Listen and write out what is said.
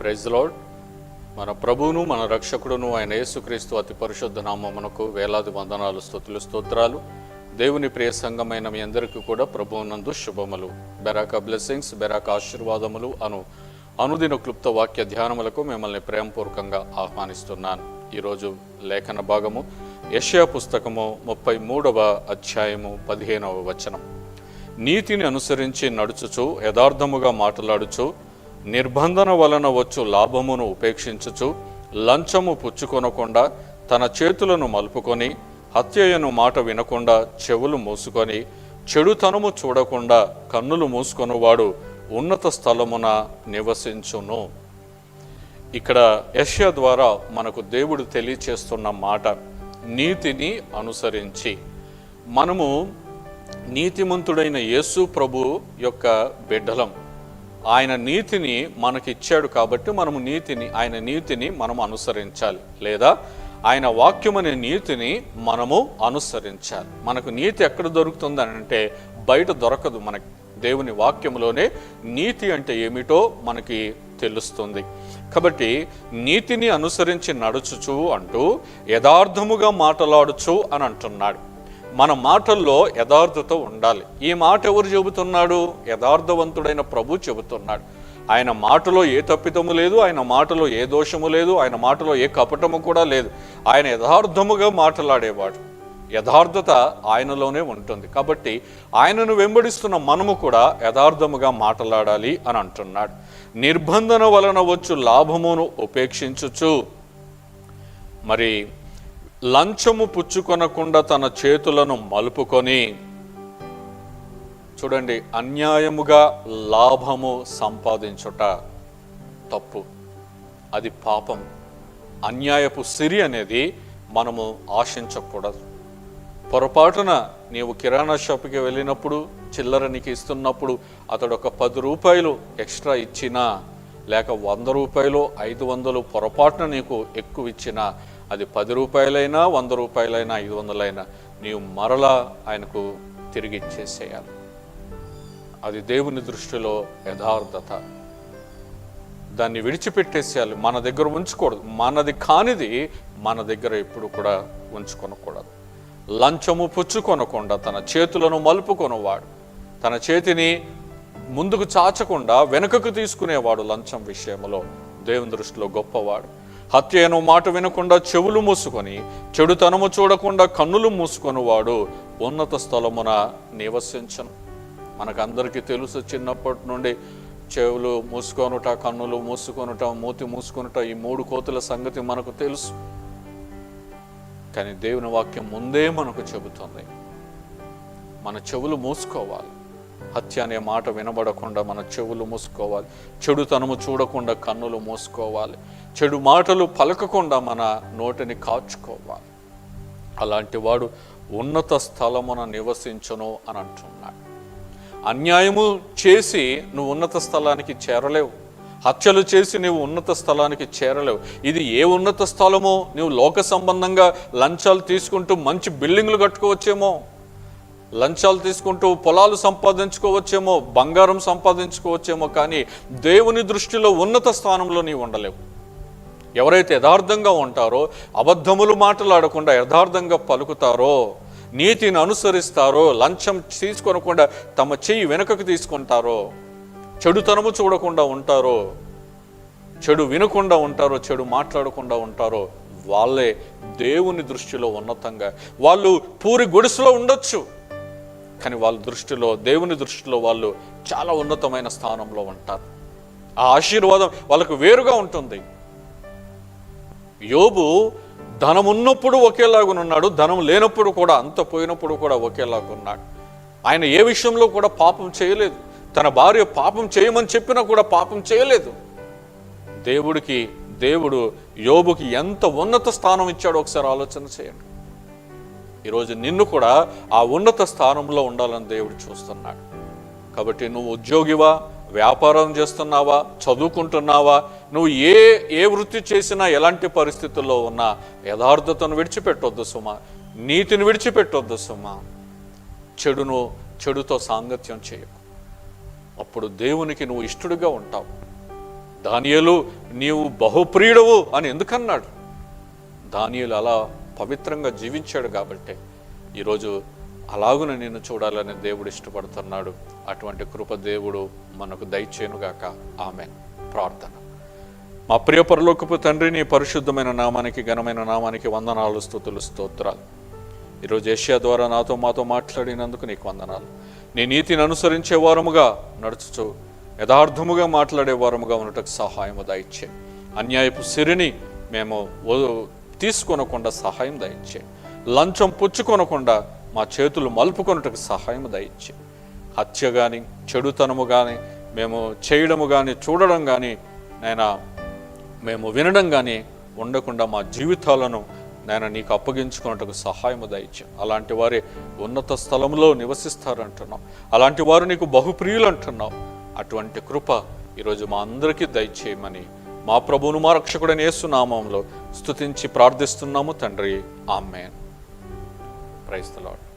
Praise lord. మన ప్రభువును మన రక్షకుడును ఆయన యేసుక్రీస్తు అతి పరిశుద్ధ నామమునకు వేలాది వందనాలు స్థుతులు స్తోత్రాలు. దేవుని ప్రియ సంఘమైన మీ అందరికీ కూడా ప్రభువునందు శుభములు. బెరాక బ్లెస్సింగ్స్ బెరాక ఆశీర్వాదములు అను అనుదిన క్లుప్త వాక్య ధ్యానములకు మిమ్మల్ని ప్రేమపూర్వకంగా ఆహ్వానిస్తున్నాను. ఈరోజు లేఖన భాగము యషయా పుస్తకము ముప్పై మూడవ అధ్యాయము పదిహేనవ వచనం. నీతిని అనుసరించి నడుచుచు యథార్థముగా మాట్లాడుచు నిర్బంధన వలన వచ్చు లాభమును ఉపేక్షించుచు లంచము పుచ్చుకొనకుండా తన చేతులను మలుపుకొని హత్యయను మాట వినకుండా చెవులు మూసుకొని చెడుతనము చూడకుండా కన్నులు మూసుకొనువాడు ఉన్నత స్థలమున నివసించును. ఇక్కడ యష్యా ద్వారా మనకు దేవుడు తెలియచేస్తున్న మాట నీతిని అనుసరించి. మనము నీతిమంతుడైన యేసు ప్రభు యొక్క బిడ్డలం. ఆయన నీతిని మనకిచ్చాడు కాబట్టి మనము నీతిని ఆయన నీతిని మనం అనుసరించాలి. లేదా ఆయన వాక్యమనే అనే నీతిని మనము అనుసరించాలి. మనకు నీతి ఎక్కడ దొరుకుతుంది అని అంటే బయట దొరకదు మనకి. దేవుని వాక్యంలోనే నీతి అంటే ఏమిటో మనకి తెలుస్తుంది. కాబట్టి నీతిని అనుసరించి నడుచుచు అంటూ యథార్థముగా మాట్లాడుచు అని అంటున్నాడు. మన మాటల్లో యథార్థత ఉండాలి. ఈ మాట ఎవరు చెబుతున్నాడు? యథార్థవంతుడైన ప్రభు చెబుతున్నాడు. ఆయన మాటలో ఏ తప్పిదము లేదు ఆయన మాటలో ఏ దోషము లేదు ఆయన మాటలో ఏ కపటము కూడా లేదు. ఆయన యథార్థముగా మాట్లాడేవాడు. యథార్థత ఆయనలోనే ఉంటుంది. కాబట్టి ఆయనను వెంబడిస్తున్న మనము కూడా యథార్థముగా మాట్లాడాలి అని అంటున్నాడు. నిర్బంధన వలన వచ్చు లాభమును ఉపేక్షించుచు. మరి లంచము పుచ్చుకొనకుండా తన చేతులను మలుపుకొని చూడండి అన్యాయముగా లాభము సంపాదించుట తప్పు. అది పాపం. అన్యాయపు సిరి అనేది మనము ఆశించకూడదు. పొరపాటున నీవు కిరాణా షాప్కి వెళ్ళినప్పుడు చిల్లర నీకు ఇస్తున్నప్పుడు అతడు ఒక పది రూపాయలు ఎక్స్ట్రా ఇచ్చినా లేక వంద రూపాయలు ఐదు వందలు పొరపాటున నీకు ఎక్కువ ఇచ్చినా అది పది రూపాయలైనా వంద రూపాయలైనా ఐదు వందలైనా నీవు మరలా ఆయనకు తిరిగి ఇచ్చేసేయాలి. అది దేవుని దృష్టిలో యథార్థత. దాన్ని విడిచిపెట్టేసేయాలి. మన దగ్గర ఉంచకూడదు. మనది కానిది మన దగ్గర ఎప్పుడు కూడా ఉంచుకొనకూడదు. లంచము పుచ్చుకొనకుండా తన చేతులను మలుపుకొనవాడు. తన చేతిని ముందుకు చాచకుండా వెనుకకు తీసుకునేవాడు లంచం విషయంలో దేవుని దృష్టిలో గొప్పవాడు. హత్యను మాట వినకుండా చెవులు మూసుకొని చెడుతనము చూడకుండా కన్నులు మూసుకొనివాడు ఉన్నత స్థలమున నివసించను. మనకందరికీ తెలుసు చిన్నప్పటి నుండి చెవులు మూసుకొనుట కన్నులు మూసుకొనుట మూతి మూసుకొనుట ఈ మూడు కోతుల సంగతి మనకు తెలుసు. కానీ దేవుని వాక్యం ముందే మనకు చెబుతుంది. మన చెవులు మూసుకోవాలి. హత్య అనే మాట వినబడకుండా మన చెవులు మూసుకోవాలి. చెడుతనము చూడకుండా కన్నులు మూసుకోవాలి. చెడు మాటలు పలకకుండా మన నోటిని కాచుకోవాలి. అలాంటి వాడు ఉన్నత స్థలమున నివసించను అని అంటున్నాడు. అన్యాయము చేసి నువ్వు ఉన్నత స్థలానికి చేరలేవు. హత్యలు చేసి నువ్వు ఉన్నత స్థలానికి చేరలేవు. ఇది ఏ ఉన్నత స్థలమో నువ్వు లోక సంబంధంగా లంచాలు తీసుకుంటూ మంచి బిల్డింగ్లు కట్టుకోవచ్చేమో లంచాలు తీసుకుంటూ పొలాలు సంపాదించుకోవచ్చేమో బంగారం సంపాదించుకోవచ్చేమో కానీ దేవుని దృష్టిలో ఉన్నత స్థానంలో నీవు ఉండలేవు. ఎవరైతే యథార్థంగా ఉంటారో అబద్ధములు మాట్లాడకుండా యథార్థంగా పలుకుతారో నీతిని అనుసరిస్తారో లంచం తీసుకొనకుండా తమ చెయ్యి వెనుకకు తీసుకుంటారో చెడుతనము చూడకుండా ఉంటారో చెడు వినకుండా ఉంటారో చెడు మాట్లాడకుండా ఉంటారో వాళ్ళే దేవుని దృష్టిలో ఉన్నతంగా. వాళ్ళు పూరి గుడిసెలో ఉండొచ్చు కానీ వాళ్ళ దృష్టిలో దేవుని దృష్టిలో వాళ్ళు చాలా ఉన్నతమైన స్థానంలో ఉంటారు. ఆ ఆశీర్వాదం వాళ్ళకు వేరుగా ఉంటుంది. యోబు ధనం ఉన్నప్పుడు ఒకేలాగునున్నాడు ధనం లేనప్పుడు కూడా అంత పోయినప్పుడు కూడా ఒకేలాగున్నాడు. ఆయన ఏ విషయంలో కూడా పాపం చేయలేదు. తన భార్య పాపం చేయమని చెప్పినా కూడా పాపం చేయలేదు. దేవుడికి దేవుడు యోబుకి ఎంత ఉన్నత స్థానం ఇచ్చాడో ఒకసారి ఆలోచన చేయండి. ఈరోజు నిన్ను కూడా ఆ ఉన్నత స్థానంలో ఉండాలని దేవుడు చూస్తున్నాడు. కాబట్టి నువ్వు ఉద్యోగివా? వ్యాపారం చేస్తున్నావా? చదువుకుంటున్నావా? నువ్వు ఏ ఏ వృత్తి చేసినా ఎలాంటి పరిస్థితుల్లో ఉన్నా యథార్థతను విడిచిపెట్టొద్దు సుమా. నీతిని విడిచిపెట్టొద్దు సుమా. చెడును చెడుతో సాంగత్యం చేయకు. అప్పుడు దేవునికి నువ్వు ఇష్టడుగా ఉంటావు. దానియలు నీవు బహుప్రియుడవు అని ఎందుకన్నాడు? దానియలు అలా పవిత్రంగా జీవించాడు కాబట్టే ఈరోజు అలాగున నిన్ను చూడాలని దేవుడు ఇష్టపడుతున్నాడు. అటువంటి కృప దేవుడు మనకు దయచేనుగాక ఆమె ప్రార్థన. మా ప్రియ పరలోకపు తండ్రి నీ పరిశుద్ధమైన నామానికి ఘనమైన నామానికి వందనాలు స్థుతులు స్తోత్రాలు. ఈరోజు ఏషియా ద్వారా నాతో మాతో మాట్లాడినందుకు నీకు వందనాలు. నీ నీతిని అనుసరించే వారముగా నడుచుచు యథార్థముగా మాట్లాడే వారముగా ఉండటకు సహాయము దయచే. అన్యాయపు సిరిని మేము తీసుకొనకుండా సహాయం దయచే. లంచం పుచ్చుకొనకుండా మా చేతులు మలుపుకొనుటకు సహాయం దయచే. హత్య కానీ చెడుతనము కానీ మేము చేయడము కానీ చూడడం కానీ నైనా మేము వినడం కానీ ఉండకుండా మా జీవితాలను నేను నీకు అప్పగించుకున్నట్టుకు సహాయము దయచే. అలాంటి వారి ఉన్నత స్థలంలో నివసిస్తారంటున్నావు అలాంటి వారు నీకు బహుప్రియులు అంటున్నావు అటువంటి కృప ఈరోజు మా అందరికీ దయచేయమని మా ప్రభువును మా రక్షకుడని యేసునామంలో స్తుతించి ప్రార్థిస్తున్నాము తండ్రి. ఆమెన్. ప్రైస్తలాడు